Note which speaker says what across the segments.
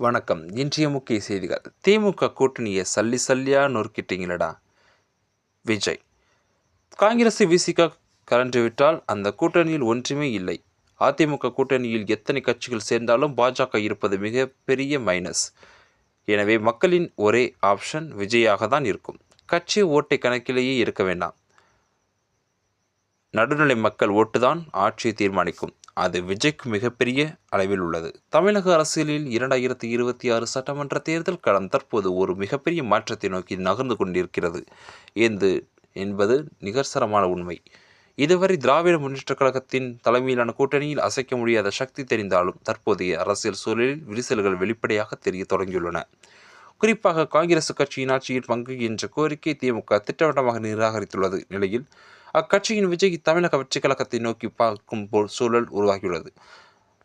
Speaker 1: வணக்கம். இன்றைய முக்கிய செய்திகள். திமுக கூட்டணியை சல்லி சல்லியா நொறுக்கிட்டீங்களடா. விஜய். காங்கிரஸை விசிக கலன்று விட்டால் அந்த கூட்டணியில் ஒன்றுமே இல்லை. அதிமுக கூட்டணியில் எத்தனை கட்சிகள் சேர்ந்தாலும் பாஜக இருப்பது மிகப்பெரிய மைனஸ் எனவே மக்களின் ஒரே ஆப்ஷன் விஜயாக தான் இருக்கும். கட்சி ஓட்டை கணக்கிலேயே இருக்க வேண்டாம். நடுநிலை மக்கள் ஓட்டுதான் ஆட்சியை தீர்மானிக்கும். அது விஜய்க்கு மிகப்பெரிய அளவில் உள்ளது. தமிழக அரசியலில் இரண்டாயிரத்தி இருபத்தி ஆறு சட்டமன்ற தேர்தல் களம் தற்போது ஒரு மிகப்பெரிய மாற்றத்தை நோக்கி நகர்ந்து கொண்டிருக்கிறது. என்று என்பது நிகர்சரமான உண்மை. இதுவரை திராவிட முன்னேற்றக் கழகத்தின் தலைமையிலான கூட்டணியில் அசைக்க முடியாத சக்தி தெரிந்தாலும் தற்போதைய அரசியல் சூழலில் விரிசல்கள் வெளிப்படையாக தெரிய தொடங்கியுள்ளன. குறிப்பாக காங்கிரஸ் கட்சியின் ஆட்சியில் பங்கு என்ற கோரிக்கை திமுக திட்டவட்டமாக நிராகரித்துள்ளது. நிலையில் அக்கட்சியின் விஜய் தமிழக வெற்றி கழகத்தை நோக்கி பார்க்கும் போல் சூழல் உருவாகியுள்ளது.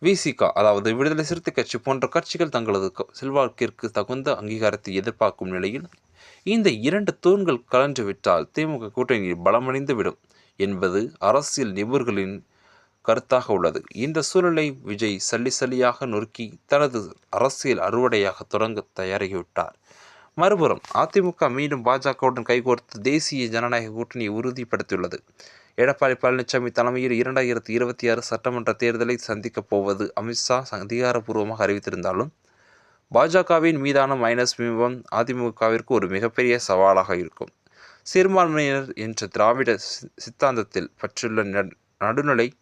Speaker 1: விசிகா அதாவது விடுதலை சிறுத்தை கட்சி போன்ற கட்சிகள் தங்களது செல்வாக்கிற்கு தகுந்த அங்கீகாரத்தை எதிர்பார்க்கும் நிலையில் இந்த இரண்டு தூண்கள் கலன்று விட்டால் திமுக கூட்டணியில் பலமடைந்து விடும் என்பது அரசியல் நிபுணர்களின் கருத்தாக உள்ளது. இந்த சூழலை விஜய் சல்லி சல்லியாக நொறுக்கி தனது அரசியல் அறுவடையாக தொடங்க தயாராகிவிட்டார். மறுபுறம் அதிமுக மீண்டும் பாஜகவுடன் கைகோர்த்து தேசிய ஜனநாயக கூட்டணியை உறுதிப்படுத்தியுள்ளது. எடப்பாடி பழனிசாமி தலைமையில் இரண்டாயிரத்தி இருபத்தி ஆறு சட்டமன்ற தேர்தலை சந்திக்கப் போவது அமித்ஷா அதிகாரப்பூர்வமாக அறிவித்திருந்தாலும் பாஜகவின் மீதான மைனஸ் பிம்பம் அதிமுகவிற்கு ஒரு மிகப்பெரிய சவாலாக இருக்கும். சிறுபான்மையினர் என்ற திராவிட சித்தாந்தத்தில் பற்றுள்ள நடு- நடுநிலை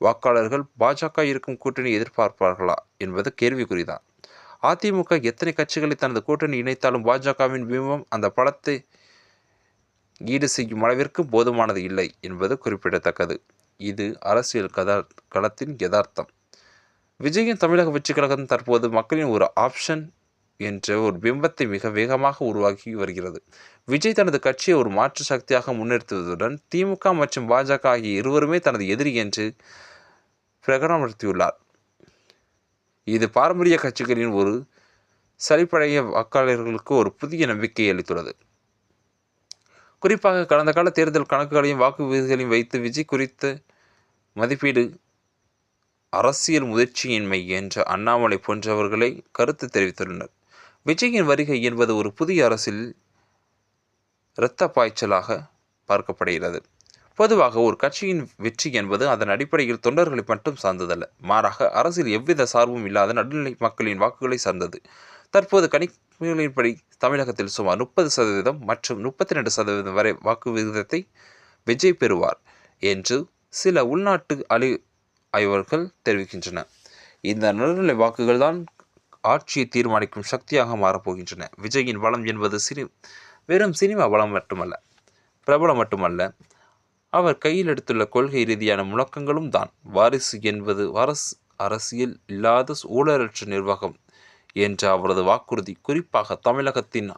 Speaker 1: வாக்காளர்கள் பாஜக இருக்கும் கூட்டணி எதிர்பார்ப்பார்களா என்பது கேள்விக்குறிதான். அதிமுக எத்தனை கட்சிகளை தனது கூட்டணி இணைத்தாலும் பாஜகவின் பிம்பம் அந்த படத்தை ஈடு செய்யும் அளவிற்கு போதுமானது இல்லை என்பது குறிப்பிடத்தக்கது. இது அரசியல் கதா களத்தின் யதார்த்தம். விஜயின் தமிழக வெற்றி கழகம் தற்போது மக்களின் ஒரு ஆப்ஷன் என்ற ஒரு பிம்பத்தை மிக வேகமாக உருவாக்கி வருகிறது. விஜய் தனது கட்சியை ஒரு மாற்று சக்தியாக முன்னிறுத்துவதுடன் திமுக மற்றும் பாஜக ஆகிய இருவருமே தனது எதிரி என்று பிரகடனப்படுத்தியுள்ளார். இது பாரம்பரிய கட்சிகளின் ஒரு சரிப்படைய வாக்காளர்களுக்கு ஒரு புதிய நம்பிக்கையை அளித்துள்ளது. குறிப்பாக கடந்த கால தேர்தல் கணக்குகளையும் வாக்கு விதிகளையும் வைத்து விஜய் குறித்த மதிப்பீடு அரசியல் முதிர்ச்சியின்மை என்ற அண்ணாமலை போன்றவர்களை கருத்து தெரிவித்துள்ளனர். விஜயின் வருகை என்பது ஒரு புதிய அரசில் இரத்த பாய்ச்சலாக பார்க்கப்படுகிறது. பொதுவாக ஒரு கட்சியின் வெற்றி என்பது அதன் அடிப்படையில் தொண்டர்களை மட்டும் சார்ந்ததல்ல. மாறாக அரசில் எவ்வித சார்பும் இல்லாத நடுநிலை மக்களின் வாக்குகளை சார்ந்தது. தற்போது கணிப்புகளின்படி தமிழகத்தில் சுமார் முப்பது சதவீதம் மற்றும் முப்பத்தி ரெண்டு சதவீதம் வரை வாக்கு விகிதத்தை விஜய் பெறுவார் என்று சில உள்நாட்டு அலி ஆய்வர்கள் தெரிவிக்கின்றன. இந்த நடுநிலை வாக்குகள் தான் ஆட்சியை தீர்மானிக்கும் சக்தியாக மாறப்போகின்றன. விஜயின் பலம் என்பது சினி வெறும் சினிமா பலம் மட்டுமல்ல பிரபலம் மட்டுமல்ல அவர் கையில் எடுத்துள்ள கொள்கை ரீதியான முழக்கங்களும் தான். வாரிசு என்பது வாரசு அரசியல் இல்லாத ஊழலற்ற நிர்வாகம் என்ற அவரது வாக்குறுதி. குறிப்பாக தமிழகத்தின்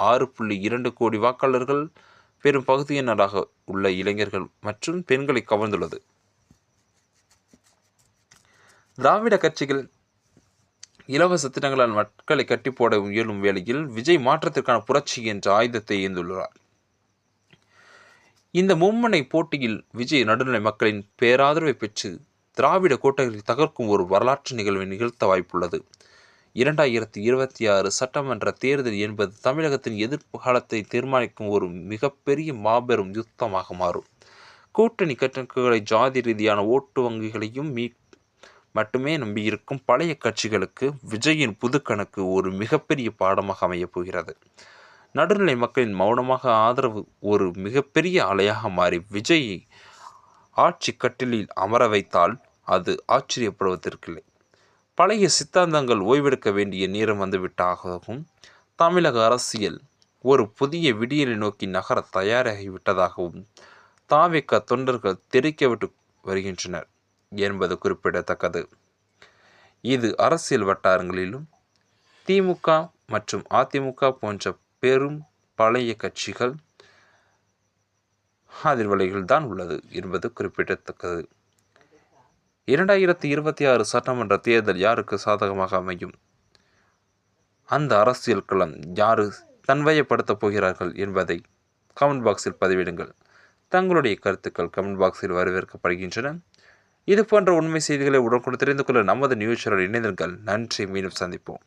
Speaker 1: ஆறு புள்ளி இரண்டு கோடி வாக்காளர்கள் பெரும் பகுதியினராக உள்ள இளைஞர்கள் மற்றும் பெண்களை கவர்ந்துள்ளது. திராவிட கட்சிகள் இலவச திட்டங்களால் மக்களை கட்டி போட முயலும் வேளையில் விஜய் மாற்றத்திற்கான புரட்சி என்ற ஆயுதத்தை ஏந்துள்ளார். இந்த மும்மனை போட்டியில் விஜய் நடுநிலை மக்களின் பேராதரவை பெற்று திராவிட கோட்டைகளை தகர்க்கும் ஒரு வரலாற்று நிகழ்வை நிகழ்த்த வாய்ப்புள்ளது. இரண்டாயிரத்தி இருபத்தி ஆறு சட்டமன்ற தேர்தல் என்பது தமிழகத்தின் எதிர்காலத்தை தீர்மானிக்கும் ஒரு மிகப்பெரிய மாபெரும் யுத்தமாக மாறும். கூட்டணி கட்டணங்களை ஜாதி ரீதியான ஓட்டு வங்கிகளையும் மீ மட்டுமே நம்பியிருக்கும் பழைய கட்சிகளுக்கு விஜயின் புது கணக்கு ஒரு மிகப்பெரிய பாடமாக அமையப் போகிறது. நடுநிலை மக்களின் மௌனமாக ஆதரவு ஒரு மிகப்பெரிய அலையாக மாறி விஜயை ஆட்சி கட்டிலில் அமர வைத்தால் அது ஆச்சரியப்படுவதற்கில்லை. பழைய சித்தாந்தங்கள் ஓய்வெடுக்க வேண்டிய நேரம் வந்துவிட்டாகவும் தமிழக அரசியல் ஒரு புதிய விடியலை நோக்கி நகர தயாராகிவிட்டதாகவும் தாவிக்க தொண்டர்கள் தெரிக்கவிட்டு வருகின்றனர் என்பது குறிப்பிடத்தக்கது. இது அரசியல் வட்டாரங்களிலும் திமுக மற்றும் அதிமுக போன்ற பெரும் பழைய கட்சிகள் அதிர்வலைகள் தான் உள்ளது என்பது குறிப்பிடத்தக்கது. இரண்டாயிரத்தி இருபத்தி ஆறு சட்டமன்ற தேர்தல் யாருக்கு சாதகமாக அமையும்? அந்த அரசியல் களம் யாரு தன்வயப்படுத்தப் போகிறார்கள் என்பதை கமெண்ட் பாக்ஸில் பதிவிடுங்கள். தங்களுடைய கருத்துக்கள் கமெண்ட் பாக்ஸில் வரவேற்கப்படுகின்றன. இது போன்ற உண்மை செய்திகளை உடனுக்குடன் தெரிந்து கொள்ள நமது நியூஸ் சேனல் இணைந்திருங்கள். நன்றி. மீண்டும் சந்திப்போம்.